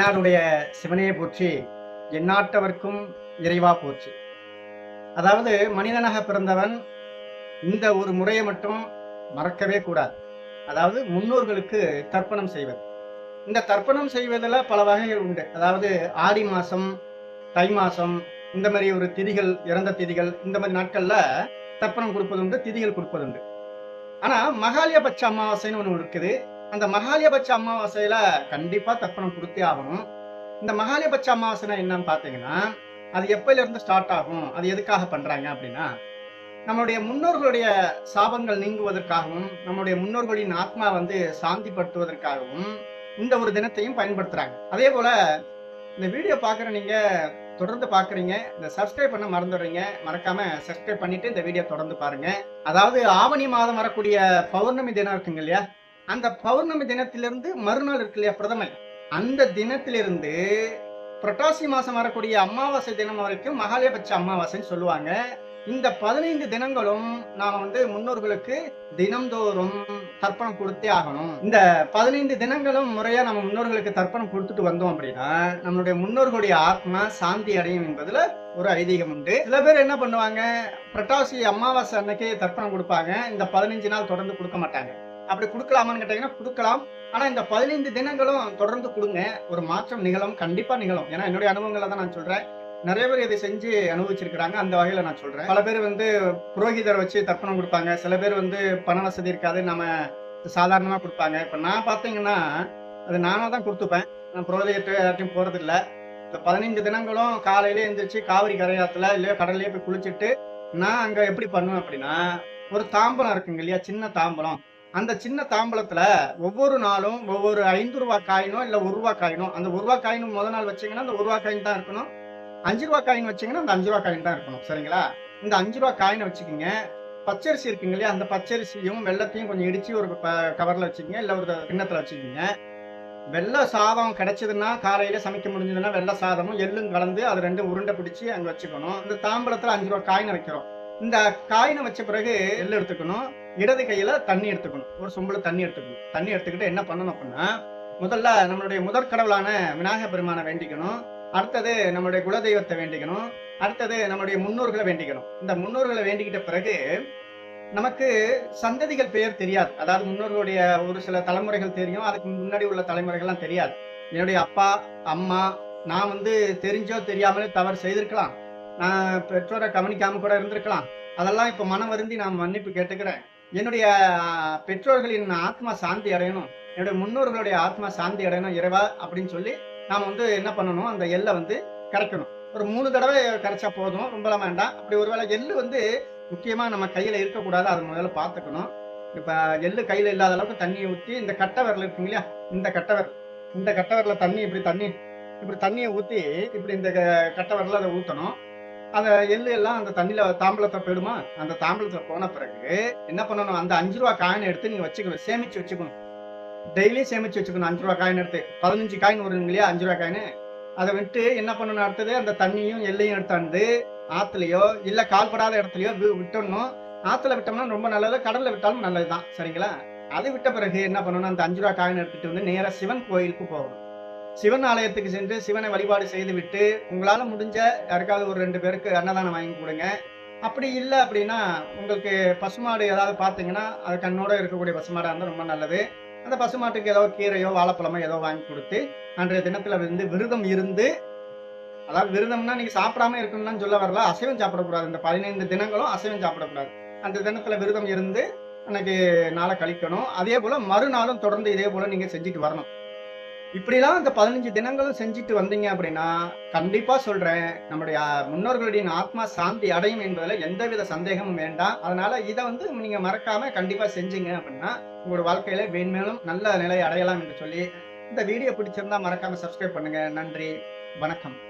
தென்னாடுடைய சிவனையே போற்றி எந்நாட்டவர்க்கும் இறைவா போற்றி. அதாவது மனிதனாக பிறந்தவன் இந்த ஒரு முறையை மட்டும் மறக்கவே கூடாது. அதாவது முன்னோர்களுக்கு தர்ப்பணம் செய்வது. இந்த தர்ப்பணம் செய்வதில் பல வகைகள் உண்டு. அதாவது ஆடி மாசம் தை மாசம் இந்த மாதிரி ஒரு திதிகள் இறந்த திதிகள் இந்த மாதிரி நாட்கள்ல தர்ப்பணம் கொடுப்பது உண்டு திதிகள் கொடுப்பது உண்டு ஆனா மகாலயபட்ச அமாவாசைன்னு ஒன்று இருக்குது. அந்த மகாலயபட்ச அமாவாசையில கண்டிப்பா தர்ப்பணம் கொடுத்தே ஆகணும். இந்த மகாலயபட்ச அமாவாசைனா என்னன்னு பாத்தீங்கன்னா அது எப்பையில இருந்து ஸ்டார்ட் ஆகும்? அது எதுக்காக பண்றாங்க அப்படின்னா நம்மளுடைய முன்னோர்களுடைய சாபங்கள் நீங்குவதற்காகவும் நம்மளுடைய முன்னோர்களின் ஆத்மா வந்து சாந்திப்படுத்துவதற்காகவும் இந்த ஒரு தினத்தையும் பயன்படுத்துறாங்க. அதே போல இந்த வீடியோ பார்க்குற நீங்க தொடர்ந்து பார்க்குறீங்க இந்த சப்ஸ்கிரைப் பண்ண மறந்துடுறீங்க மறக்காம சப்ஸ்கிரைப் பண்ணிட்டு இந்த வீடியோ தொடர்ந்து பாருங்க. அதாவது ஆவணி மாதம் வரக்கூடிய பௌர்ணமி தினம் இருக்குங்க இல்லையா? அந்த பௌர்ணமி தினத்திலிருந்து மறுநாள் இருக்கு இல்லையா பிரதமை? அந்த தினத்திலிருந்து புரட்டாசி மாசம் வரக்கூடிய அமாவாசை தினம் வரைக்கும் மகாலயபட்ச அமாவாசைன்னு சொல்லுவாங்க. இந்த பதினைந்து தினங்களும் நாம வந்து முன்னோர்களுக்கு தினம்தோறும் தர்ப்பணம் கொடுத்தே ஆகணும். இந்த பதினைந்து தினங்களும் முறையா நம்ம முன்னோர்களுக்கு தர்ப்பணம் கொடுத்துட்டு வந்தோம் அப்படின்னா நம்மளுடைய முன்னோர்களுடைய ஆத்மா சாந்தி அடையும் என்பதுல ஒரு ஐதீகம் உண்டு. சில பேர் என்ன பண்ணுவாங்க? புரட்டாசி அமாவாசை அன்னைக்கு தர்ப்பணம் கொடுப்பாங்க. இந்த பதினஞ்சு நாள் தொடர்ந்து கொடுக்க மாட்டாங்க. அப்படி கொடுக்கலாமான்னு கேட்டீங்கன்னா கொடுக்கலாம். ஆனா இந்த பதினைந்து தினங்களும் தொடர்ந்து கொடுங்க. ஒரு மாற்றம் நிகழும் கண்டிப்பா நிகழும். ஏன்னா என்னுடைய அனுபவங்களை தான் நான் சொல்றேன். நிறைய பேர் இதை செஞ்சு அனுபவிச்சிருக்கிறாங்க அந்த வகையில நான் சொல்றேன். பல பேர் வந்து புரோகிதர் வச்சு தர்ப்பணம் கொடுப்பாங்க. சில பேர் வந்து பண வசதி இருக்காது நம்ம சாதாரணமா கொடுப்பாங்க. இப்ப நான் பாத்தீங்கன்னா அது நானா தான் கொடுத்துப்பேன். நான் புரோகிதர்கிட்ட யார்ட்டையும் போறது இல்ல இந்த பதினைந்து தினங்களும் காலையில எழுந்திரிச்சு காவிரி கரையாத்துல இல்லையோ கடல்லையே போய் குளிச்சுட்டு நான் அங்க எப்படி பண்ணுவேன் அப்படின்னா ஒரு தாம்பலம் இருக்குங்க இல்லையா? சின்ன தாம்பலம் அந்த சின்ன தாம்பலத்துல ஒவ்வொரு நாளும் ஒவ்வொரு ஐந்து ரூபா காயினோ இல்ல ஒரு ரூபா காயினோ அந்த ஒரு ரூபா காயின் முதல் நாள் வச்சீங்கன்னா அந்த ஒரு ரூபா காயின் தான் இருக்கணும். அஞ்சு ரூபா காயின் வச்சீங்கன்னா அந்த அஞ்சு ரூபா காயின் தான் இருக்கணும். சரிங்களா? இந்த அஞ்சு ரூபா காயினை வச்சுக்கோங்க. பச்சரிசி இருக்குங்க இல்லையா? அந்த பச்சரிசியும் வெள்ளத்தையும் கொஞ்சம் இடிச்சு ஒரு ப- கவர்ல வச்சுக்கோங்க. இல்ல ஒரு கிண்ணத்துல வச்சுக்கோங்க. வெள்ளை சாதம் கிடைச்சதுன்னா காலையில சமைக்க முடிஞ்சதுன்னா வெள்ளை சாதமும் எள்ளும் கலந்து அது ரெண்டும் உருண்டை பிடிச்சி அங்க வச்சுக்கணும். இந்த தாம்பலத்துல அஞ்சு ரூபா காயினை வைக்கிறோம். இந்த காயினை வச்ச பிறகு எள்ளு எடுத்துக்கணும். இடது கையில தண்ணி எடுத்துக்கணும். ஒரு சொம்புல தண்ணி எடுத்துக்கணும். தண்ணி எடுத்துக்கிட்டு என்ன பண்ணணும் அப்படின்னா முதல்ல நம்மளுடைய முதற் கடவுளான விநாயக பெருமானை வேண்டிக்கணும். அடுத்தது நம்மளுடைய குலதெய்வத்தை வேண்டிக்கணும். அடுத்தது நம்மளுடைய முன்னோர்களை வேண்டிக்கணும். இந்த முன்னோர்களை வேண்டிக்கிட்ட பிறகு நமக்கு சந்ததிகள் பெயர் தெரியாது. அதாவது முன்னோர்களுடைய ஒரு சில தலைமுறைகள் தெரியும். அதுக்கு முன்னாடி உள்ள தலைமுறைகள்லாம் தெரியாது. என்னுடைய அப்பா அம்மா நான் வந்து தெரிஞ்சோ தெரியாமலே தவறு செய்திருக்கலாம். நான் பெற்றோரை கவனிக்காம கூட இருந்திருக்கலாம். அதெல்லாம் இப்ப மனம் வருந்தி நான் மன்னிப்பு கேட்டுக்கிறேன். என்னுடைய பெற்றோர்களின் ஆத்மா சாந்தி அடையணும். என்னுடைய முன்னோர்களுடைய ஆத்மா சாந்தி அடையணும் இறைவா அப்படின்னு சொல்லி நாம் வந்து என்ன பண்ணணும் அந்த எல்லை வந்து கரைக்கணும். ஒரு மூணு தடவை கரைச்சா போதும் ரொம்பலாம் வேண்டாம். அப்படி ஒருவேளை எள்ளு வந்து முக்கியமாக நம்ம கையில் இருக்கக்கூடாது அதை முதல்ல பார்த்துக்கணும். இப்போ எள்ளு கையில் இல்லாத அளவுக்கு தண்ணியை ஊற்றி இந்த கட்டை விரல் இருக்குங்க இல்லையா? இந்த கட்டை விரல். இந்த கட்டை விரல தண்ணி இப்படி தண்ணி இப்படி தண்ணியை ஊற்றி இப்படி இந்த க- கட்டை விரல அதை ஊற்றணும் அந்த எள்ளு எல்லாம் அந்த தண்ணியில தாம்பளத்தை போயிடுமா? அந்த தாம்பலத்துல போன பிறகு என்ன பண்ணணும்? அந்த அஞ்சு ரூபா காயின் எடுத்து நீங்க வச்சுக்கணும். சேமிச்சு வச்சுக்கணும். டெய்லியும் சேமிச்சு வச்சுக்கணும். அஞ்சு ரூபா காயின் எடுத்து. பதினஞ்சு காயின் வரும் இல்லையா? அஞ்சு ரூபா காயின் அதை விட்டு என்ன பண்ணணும்? அடுத்தது அந்த தண்ணியும் எல்லையும் எடுத்தாந்து ஆத்துலயோ இல்ல கால்படாத இடத்துலயோ வி- ஆத்துல விட்டோம்னா ரொம்ப நல்லது. கடல்ல விட்டாலும் நல்லதுதான். சரிங்களா? அது விட்ட பிறகு என்ன பண்ணணும்? அந்த அஞ்சு ரூபா காயின் எடுத்துட்டு வந்து நேரா சிவன் கோயிலுக்கு போகணும். சிவன் ஆலயத்துக்கு சென்று சிவனை வழிபாடு செய்துவிட்டு உங்களால் முடிஞ்ச யாருக்காவது ஒரு ரெண்டு பேருக்கு அன்னதானம் வாங்கி கொடுங்க. அப்படி இல்லை அப்படின்னா உங்களுக்கு பசுமாடு ஏதாவது பார்த்தீங்கன்னா அது கண்ணோட இருக்கக்கூடிய பசுமாடாக இருந்தால் ரொம்ப நல்லது. அந்த பசுமாட்டுக்கு ஏதோ கீரையோ வாழைப்பழமோ ஏதோ வாங்கி கொடுத்து அன்றைய தினத்தில் வந்து விரதம் இருந்து அதாவது விரதம்னா நீங்கள் சாப்பிடாம இருக்கணும்னு சொல்ல வரல. அசைவம் சாப்பிடக்கூடாது. இந்த பதினைந்து தினங்களும் அசைவம் சாப்பிடக்கூடாது. அந்த தினத்தில் விரதம் இருந்து அன்னைக்கு நாளை கழிக்கணும். அதே போல் மறுநாளும் தொடர்ந்து இதே போல் நீங்கள் செஞ்சுட்டு வரணும். இப்படிலாம் இந்த பதினஞ்சு தினங்களும் செஞ்சுட்டு வந்தீங்க அப்படின்னா கண்டிப்பா சொல்றேன் நம்முடைய முன்னோர்களுடைய ஆத்மா சாந்தி அடையும் என்பதில் எந்தவித சந்தேகமும் வேண்டாம். அதனால இதை வந்து நீங்க மறக்காம கண்டிப்பா செஞ்சீங்க அப்படின்னா உங்களோட வாழ்க்கையில மேன்மேலும் நல்ல நிலை அடையலாம் என்று சொல்லி இந்த வீடியோ பிடிச்சிருந்தா மறக்காம சப்ஸ்கிரைப் பண்ணுங்க. நன்றி. வணக்கம்.